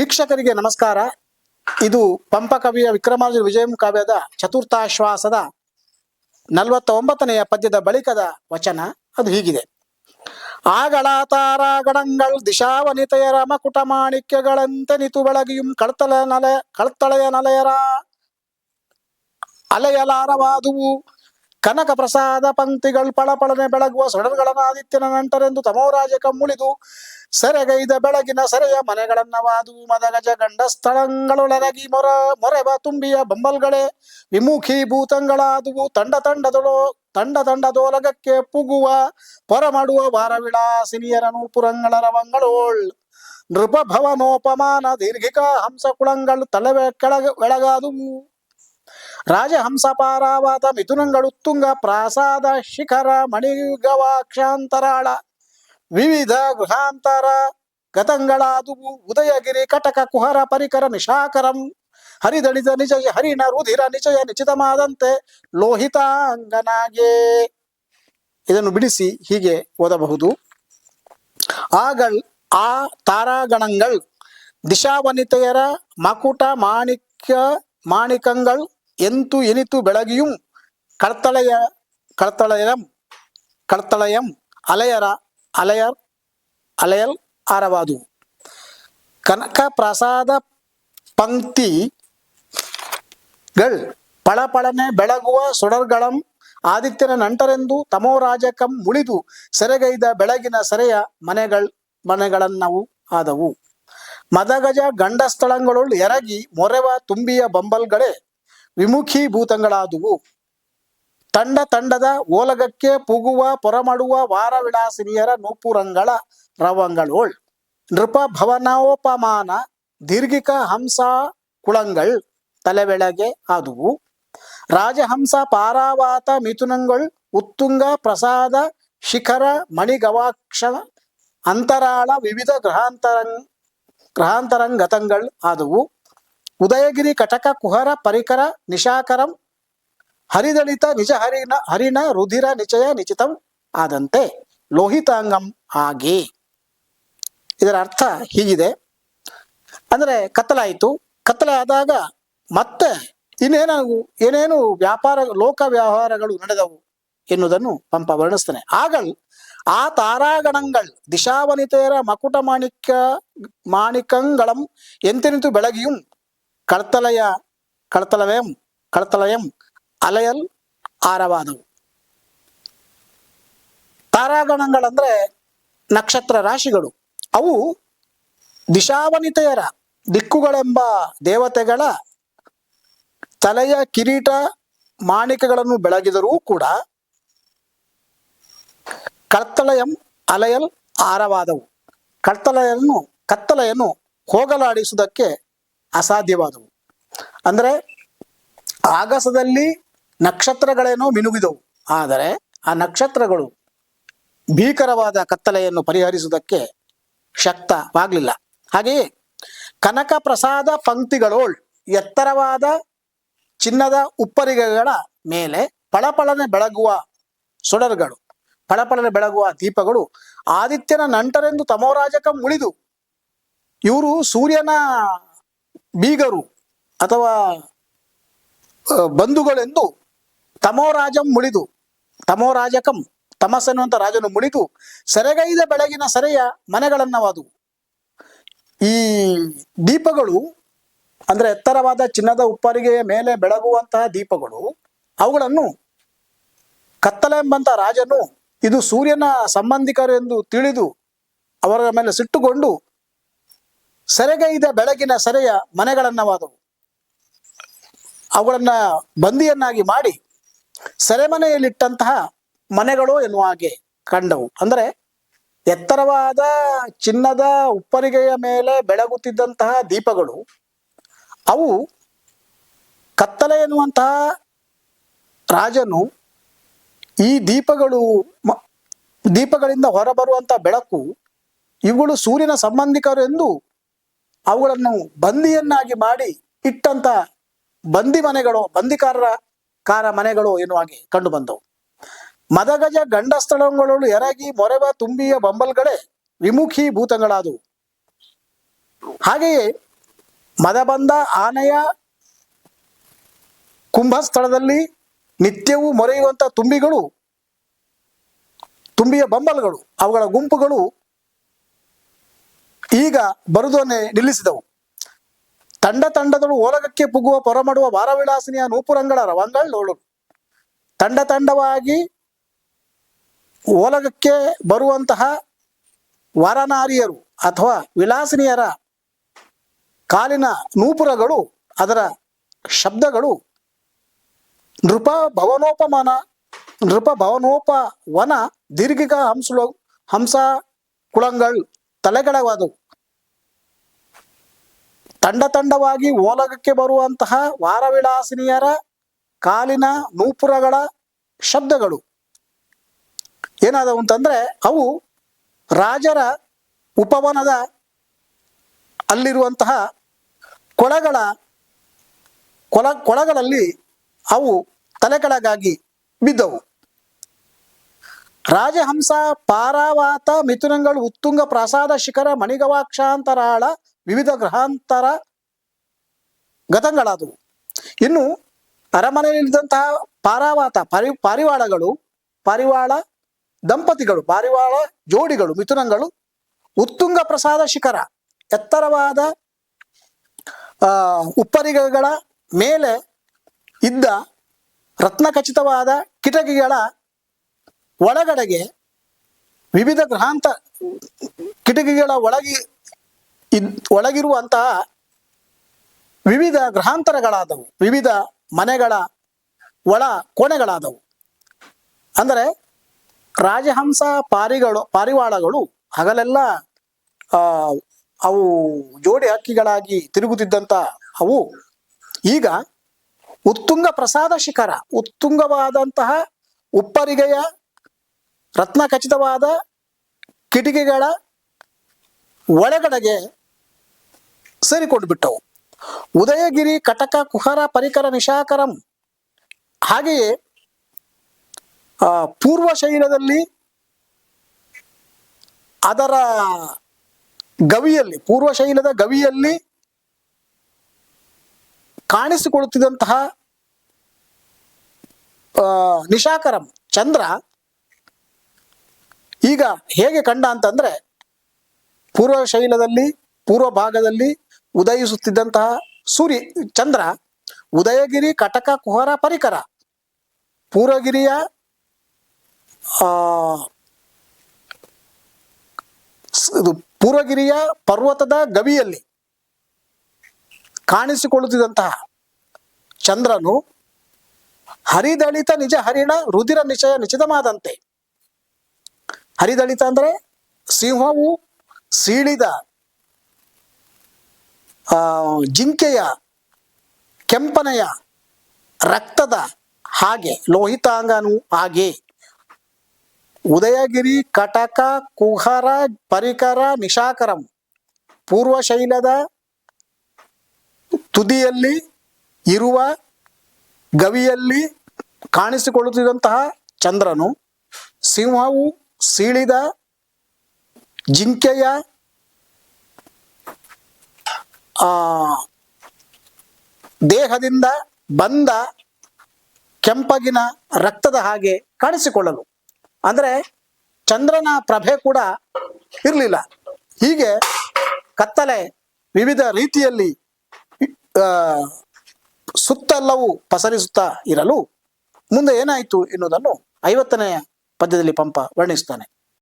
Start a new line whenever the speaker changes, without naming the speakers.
ವೀಕ್ಷಕರಿಗೆ ನಮಸ್ಕಾರ. ಇದು ಪಂಪ ಕವಿಯ ವಿಕ್ರಮಾರ್ಜುನ ವಿಜಯಂ ಕಾವ್ಯದ ಚತುರ್ಥಾಶ್ವಾಸದ ನಲವತ್ತ ಒಂಬತ್ತನೆಯ ಪದ್ಯದ ಬಳಿಕದ ವಚನ. ಅದು ಹೀಗಿದೆ. ಆಗಳ ತಾರ ದಿಶಾವನಿತಯ ದಿಶಾವನಿತೆಯ ರಮಕುಟ ಮಾಣಿಕ್ಯಗಳಂತೆ ನಿತು ಬೆಳಗಿಯುಂ ಕಳ್ತಳ ನಲಯ ಕಳ್ತಳೆಯ ನಲೆಯರ ಅಲೆಯಲಾರವಾದುವು. ಕನಕ ಪ್ರಸಾದ ಪಂಕ್ತಿಗಳು ಪಳಪಳನೆ ಬೆಳಗುವ ಸೊಡರ್ಗಳನ್ನ ಆದಿತ್ಯನ ನಂಟರೆಂದು ತಮೋರಾಜಕ ಮುಳಿದು ಸೆರೆಗೈದ ಬೆಳಗಿನ ಸೆರೆಯ ಮನೆಗಳನ್ನವಾದು ಮದಗಜ ಗಂಡ ಸ್ಥಳಗಳೊಳಗಿ ಮೊರ ಮೊರೆವ ತುಂಬಿಯ ಬಂಬಲ್ಗಳೇ. ವಿಮುಖಿ ಭೂತಂಗಳಾದುವು ತಂಡ ತಂಡದೊಳು, ತಂಡ ತಂಡದೋಲಗಕ್ಕೆ ಪುಗುವ ಪೊರ ಮಾಡುವ ವಾರ ವಿಳಾಸಿನಿಯರ ನೂಪುರಂಗಳ ರವಂಗಳೋಳ್ ನೃಪ ಭವನೋಪಮಾನ ದೀರ್ಘಿಕ ಹಂಸ ಕುಳಂಗಳು ತಲೆವೆ ಕೆಳಗ ಬೆಳಗಾದುವು ರಾಜಹಂಸ ಪಾರಾವಾದ ಮಿಥುನಂಗಳು ತುಂಗ ಪ್ರಾಸಾದ ಶಿಖರ ಮಣಿಗವಾಕ್ಷಾಂತರಾಳ ವಿವಿಧ ಗೃಹಾಂತರ ಗತಂಗಳಾದು ಉದಯಗಿರಿ, ಕಟಕ, ಕುಹರ, ಪರಿಕರ, ನಿಶಾಕರಂ ಹರಿದಳಿದ ನಿಜ ಹರಿಣ, ರುಧಿರ, ನಿಜಯ, ನಿಚಿತಮಾದಂತೆ ಲೋಹಿತಾಂಗನಾಗೆ. ಇದನ್ನು ಬಿಡಿಸಿ ಹೀಗೆ ಓದಬಹುದು. ಆಗಳ್, ಆ ತಾರಾಗಣಗಳ್, ದಿಶಾವನಿತೆಯರ ಮಕುಟ ಮಾಣಿಕ್ಯ ಮಾಣಿಕಂಗಳ್, ಎಂತು ಎನಿತು ಬೆಳಗಿಯುಂ ಕಳ್ತಳೆಯ, ಕಳ್ತಳಯಂ ಕಳ್ತಳಯಂ ಅಲೆಯರ ಅಲೆಯರ್, ಅಲೆಯಲ್ ಆರವಾದು. ಕನಕ ಪ್ರಸಾದ ಪಂಕ್ತಿ ಗಳ್ ಪಳಪಳನೆ ಬೆಳಗುವ ಸುಡರ್ಗಳಂ ಆದಿತ್ಯನ ನಂಟರೆಂದು ತಮೋರಾಜಕಂ ಮುಳಿದು ಸೆರೆಗೈದ ಬೆಳಗಿನ ಸೆರೆಯ ಮನೆಗಳ ಮನೆಗಳನ್ನವು ಆದವು. ಮದಗಜ ಗಂಡ ಸ್ಥಳಗಳೊಳ್ ಎರಗಿ ಮೊರೆವ ತುಂಬಿಯ ಬಂಬಲ್ಗಳೇ ವಿಮುಖಿ ಭೂತಗಳಾದುವು ತಂಡ ತಂಡದ ಓಲಗಕ್ಕೆ ಪುಗುವ, ಪೊರಮಡುವ ವಾರವಿಳಾಸಿನಿಯರ ನೂಪುರಂಗಳ ರವಂಗಳೋಳ್. ನೃಪ ಭವನೋಪಮಾನ, ದೀರ್ಘಿಕ ಹಂಸ ಕುಳಂಗಳ್ ತಲೆಬೆಳಗೆ ಆದುವು. ರಾಜಹಂಸ ಪಾರಾವಾತ ಮಿಥುನಂಗಳ್, ಉತ್ತುಂಗ ಪ್ರಸಾದ ಶಿಖರ ಮಣಿಗವಾಕ್ಷ ಅಂತರಾಳ ವಿವಿಧ ಗ್ರಹಾಂತರಂಗ್, ಗ್ರಹಾಂತರಂಗತಂಗಳ್ ಆದವು. ಉದಯಗಿರಿ ಕಟಕ ಕುಹರ ಪರಿಕರ ನಿಶಾಕರಂ ಹರಿದಳಿತ ನಿಜ ಹರಿನ ಹರಿಣ ರುಧಿರ ನಿಚಯ ನಿಚಿತಂ ಆದಂತೆ. ಲೋಹಿತಾಂಗಂ ಆಗಿ ಇದರ ಅರ್ಥ ಹೀಗಿದೆ. ಅಂದರೆ ಕತ್ತಲಾಯಿತು. ಕತ್ತಲಾದಾಗ ಮತ್ತೆ ಇನ್ನೇನು ಏನೇನು ವ್ಯಾಪಾರ, ಲೋಕ ವ್ಯವಹಾರಗಳು ನಡೆದವು ಎನ್ನುವುದನ್ನು ಪಂಪ ವರ್ಣಿಸ್ತಾನೆ ಆಗಲ್ ಆ ತಾರಾಗಣಗಳ್ ದಿಶಾವನಿತೆಯರ ಮಕುಟ ಮಾಣಿಕ್ಯ ಮಾಣಿಕಂಗಳಂ ಎಂತೆನಿತು ಬೆಳಗಿಯು ಕಳ್ತಲಯ ಕಳ್ತಲಯಂ ಕಳ್ತಲಯಂ ಅಲೆಯಲ್ ಆರವಾದವು. ತಾರಾಗಣಗಳಂದ್ರೆ ನಕ್ಷತ್ರ ರಾಶಿಗಳು. ಅವು ದಿಶಾವನಿತೆಯರ, ದಿಕ್ಕುಗಳೆಂಬ ದೇವತೆಗಳ ತಲೆಯ ಕಿರೀಟ ಮಾಣಿಕಗಳನ್ನು ಬೆಳಗಿದರೂ ಕೂಡ ಕರ್ತಲಯಂ ಅಲಯಲ್ ಆರವಾದವು. ಕರ್ತಲೆಯನ್ನು, ಕತ್ತಲೆಯನ್ನು ಹೋಗಲಾಡಿಸುವುದಕ್ಕೆ ಅಸಾಧ್ಯವಾದವು. ಅಂದ್ರೆ ಆಗಸದಲ್ಲಿ ನಕ್ಷತ್ರಗಳೇನೋ ಮಿನುಗಿದವು. ಆದರೆ ಆ ನಕ್ಷತ್ರಗಳು ಭೀಕರವಾದ ಕತ್ತಲೆಯನ್ನು ಪರಿಹರಿಸುವುದಕ್ಕೆ ಶಕ್ತವಾಗಲಿಲ್ಲ. ಹಾಗೆಯೇ ಕನಕ ಪ್ರಸಾದ ಪಂಕ್ತಿಗಳೋಳ್ ಎತ್ತರವಾದ ಚಿನ್ನದ ಉಪ್ಪರಿಗೆಗಳ ಮೇಲೆ ಪಳಪಳನೆ ಬೆಳಗುವ ಸೊಡರ್ಗಳು, ಪಳಪಳನೆ ಬೆಳಗುವ ದೀಪಗಳು ಆದಿತ್ಯನ ನಂಟರೆಂದು ತಮೋರಾಜಕ ಮುಳಿದು ಇವರು ಸೂರ್ಯನ ಬೀಗರು ಅಥವಾ ಬಂಧುಗಳೆಂದು ತಮೋರಾಜಂ ಮುಳಿದು ತಮೋರಾಜಕಂ ತಮಸ್ಸನ್ನುವಂತ ರಾಜನು ಮುಳಿದು, ಸೆರೆಗೈದ ಬೆಳಗಿನ ಸೆರೆಯ ಮನೆಗಳನ್ನವಾದವು ಈ ದೀಪಗಳು ಅಂದ್ರೆ ಎತ್ತರವಾದ ಚಿನ್ನದ ಉಪ್ಪರಿಗೆಯ ಮೇಲೆ ಬೆಳಗುವಂತಹ ದೀಪಗಳು, ಅವುಗಳನ್ನು ಕತ್ತಲೆ ಎಂಬಂತ ರಾಜನು, ಇದು ಸೂರ್ಯನ ಸಂಬಂಧಿಕರು ಎಂದು ತಿಳಿದು ಅವರ ಮೇಲೆ ಸಿಟ್ಟುಕೊಂಡು ಸೆರೆಗೈದ ಬೆಳಗಿನ ಸೆರೆಯ ಮನೆಗಳನ್ನವಾದವು. ಅವುಗಳನ್ನ ಬಂದಿಯನ್ನಾಗಿ ಮಾಡಿ ಸೆರೆಮನೆಯಲ್ಲಿಟ್ಟಂತಹ ಮನೆಗಳು ಎನ್ನುವ ಹಾಗೆ ಕಂಡವು. ಅಂದರೆ ಎತ್ತರವಾದ ಚಿನ್ನದ ಉಪ್ಪರಿಗೆಯ ಮೇಲೆ ಬೆಳಗುತ್ತಿದ್ದಂತಹ ದೀಪಗಳು, ಅವು ಕತ್ತಲೆ ಎನ್ನುವಂತಹ ರಾಜನು ಈ ದೀಪಗಳು ದೀಪಗಳಿಂದ ಹೊರಬರುವಂತಹ ಬೆಳಕು ಇವುಗಳು ಸೂರ್ಯನ ಸಂಬಂಧಿಕರು ಎಂದು ಅವುಗಳನ್ನು ಬಂದಿಯನ್ನಾಗಿ ಮಾಡಿ ಇಟ್ಟಂತ ಬಂದಿ ಮನೆಗಳು, ಬಂದಿಕಾರರ ಕಾರ ಮನೆಗಳು ಎನ್ನುವ ಹಾಗೆ ಕಂಡು ಬಂದವು. ಮದಗಜ ಗಂಡ ಸ್ಥಳಗಳು ಎರಗಿ ಮೊರೆವ ತುಂಬಿಯ ಬಂಬಲ್ಗಳೇ ವಿಮುಖಿ ಭೂತಗಳಾದವು. ಹಾಗೆಯೇ ಮದಬಂದ ಆನೆಯ ಕುಂಭಸ್ಥಳದಲ್ಲಿ ನಿತ್ಯವೂ ಮೊರೆಯುವಂಥ ತುಂಬಿಗಳು, ತುಂಬಿಯ ಬಂಬಲ್ಗಳು, ಅವುಗಳ ಗುಂಪುಗಳು ಈಗ ಬರುವುದನ್ನೇ ನಿಲ್ಲಿಸಿದವು. ತಂಡ ತಂಡದಳು ಓಲಗಕ್ಕೆ ಪುಗುವ ಪೊರಮಡುವ ವಾರವಿಳಾಸಿನಿಯ ನೂಪುರಂಗಳ ರವಂಗಳೋಳು ತಂಡ ತಂಡವಾಗಿ ಓಲಗಕ್ಕೆ ಬರುವಂತಹ ವಾರನಾರಿಯರು ಅಥವಾ ವಿಲಾಸಿನಿಯರ ಕಾಲಿನ ನೂಪುರಗಳು, ಅದರ ಶಬ್ದಗಳು ನೃಪ ಭವನೋಪಮಾನ ನೃಪ ಭವನೋಪವನ ದೀರ್ಘಿಕ ಹಂಸಲು ಹಂಸ ಕುಳಂಗಳ್ ತಲೆಗಳವಾದವು. ತಂಡ ತಂಡವಾಗಿ ಓಲಗಕ್ಕೆ ಬರುವಂತಹ ವಾರವಿಳಾಸಿನಿಯರ ಕಾಲಿನ ನೂಪುರಗಳ ಶಬ್ದಗಳು. ಏನಾದವು ಅಂತಂದ್ರೆ ಅವು ರಾಜರ ಉಪವನದ ಅಲ್ಲಿರುವಂತಹ ಕೊಳಗಳ, ಕೊಳ, ಕೊಳಗಳಲ್ಲಿ ಅವು ತಲೆಕೆಳಗಾಗಿ ಬಿದ್ದವು. ರಾಜಹಂಸ, ಪಾರಾವಾತ, ಮಿಥುನಗಳು, ಉತ್ತುಂಗ, ಪ್ರಸಾದ ಶಿಖರ, ಮಣಿಗವಾಕ್ಷಾಂತರಾಳ ವಿವಿಧ ಗ್ರಹಾಂತರ ಗತಗಳಾದವು. ಇನ್ನು ಅರಮನೆಯಲ್ಲಿದ್ದಂತಹ ಪಾರಾವಾತ, ಪರಿ, ಪಾರಿವಾಳಗಳು, ಪಾರಿವಾಳ ದಂಪತಿಗಳು, ಪಾರಿವಾಳ ಜೋಡಿಗಳು, ಮಿಥುನಗಳು, ಉತ್ತುಂಗ ಪ್ರಸಾದ ಶಿಖರ, ಎತ್ತರವಾದ ಉಪ್ಪರಿಗೆಗಳ ಮೇಲೆ ಇದ್ದ ರತ್ನಖಚಿತವಾದ ಕಿಟಕಿಗಳ ಒಳಗಡೆಗೆ ವಿವಿಧ ಗ್ರಹಾಂತ ಕಿಟಕಿಗಳ ಒಳಗಿ ಇದ್ ಒಳಗಿರುವಂತಹ ವಿವಿಧ ಗ್ರಹಾಂತರಗಳಾದವು, ವಿವಿಧ ಮನೆಗಳ ಒಳ ಕೋಣೆಗಳಾದವು. ಅಂದರೆ ರಾಜಹಂಸ ಪಾರಿಗಳು, ಪಾರಿವಾಳಗಳು ಹಗಲೆಲ್ಲ ಅವು ಜೋಡಿ ಹಕ್ಕಿಗಳಾಗಿ ತಿರುಗುತ್ತಿದ್ದಂಥ ಅವು ಈಗ ಉತ್ತುಂಗ ಪ್ರಸಾದ ಶಿಖರ, ಉತ್ತುಂಗವಾದಂತಹ ಉಪ್ಪರಿಗೆಯ ರತ್ನ ಖಚಿತವಾದ ಕಿಟಿಕೆಗಳ ಒಳಗಡೆಗೆ ಸೇರಿಕೊಂಡು ಬಿಟ್ಟವು ಉದಯಗಿರಿ, ಕಟಕ, ಕುಹರ, ಪರಿಕರ, ನಿಶಾಕರಂ. ಹಾಗೆಯೇ ಪೂರ್ವ ಶೈಲದಲ್ಲಿ ಅದರ ಗವಿಯಲ್ಲಿ, ಪೂರ್ವ ಶೈಲದ ಗವಿಯಲ್ಲಿ ಕಾಣಿಸಿಕೊಳ್ಳುತ್ತಿದ್ದಂತಹ ನಿಶಾಕರಂ, ಚಂದ್ರ, ಈಗ ಹೇಗೆ ಕಂಡ ಅಂತಂದ್ರೆ, ಪೂರ್ವ ಶೈಲದಲ್ಲಿ, ಪೂರ್ವ ಭಾಗದಲ್ಲಿ ಉದಯಿಸುತ್ತಿದ್ದಂತಹ ಸೂರ್ಯ, ಚಂದ್ರ, ಉದಯಗಿರಿ, ಕಟಕ, ಕುಹರ, ಪರಿಕರ, ಪೂರ್ವಗಿರಿಯ ಪೂರ್ವಗಿರಿಯ ಪರ್ವತದ ಗವಿಯಲ್ಲಿ ಕಾಣಿಸಿಕೊಳ್ಳುತ್ತಿದ್ದಂತಹ ಚಂದ್ರನು ಹರಿದಳಿತ ನಿಜ ಹರಿಣ ರುದಿರ ನಿಶಯ ನಿಶ್ಚಿತವಾದಂತೆ ಹರಿದಳಿತ ಅಂದ್ರೆ ಸಿಂಹವು ಸೀಳಿದ ಜಿಂಕೆಯ ಕೆಂಪನೆಯ ರಕ್ತದ ಹಾಗೆ, ಲೋಹಿತಾಂಗನು ಹಾಗೆ. ಉದಯಗಿರಿ, ಕಟಕ, ಕುಹರ, ಪರಿಕರ, ನಿಶಾಕರಂ. ಪೂರ್ವ ಶೈಲದ ತುದಿಯಲ್ಲಿ ಇರುವ ಗವಿಯಲ್ಲಿ ಕಾಣಿಸಿಕೊಳ್ಳುತ್ತಿದ್ದಂತಹ ಚಂದ್ರನು, ಸಿಂಹವು ಸೀಳಿದ ಜಿಂಕೆಯ ಆ, ದೇಹದಿಂದ ಬಂದ ಕೆಂಪಗಿನ ರಕ್ತದ ಹಾಗೆ ಕಾಣಿಸಿಕೊಳ್ಳಲು. ಅಂದ್ರೆ ಚಂದ್ರನ ಪ್ರಭೆ ಕೂಡ ಇರಲಿಲ್ಲ. ಹೀಗೆ ಕತ್ತಲೆ ವಿವಿಧ ರೀತಿಯಲ್ಲಿ ಸುತ್ತೆಲ್ಲವೂ ಪಸರಿಸುತ್ತಾ ಇರಲು ಮುಂದೆ ಏನಾಯಿತು ಎನ್ನುವುದನ್ನು ಐವತ್ತನೆಯ ಪದ್ಯದಲ್ಲಿ ಪಂಪ ವರ್ಣಿಸ್ತಾನೆ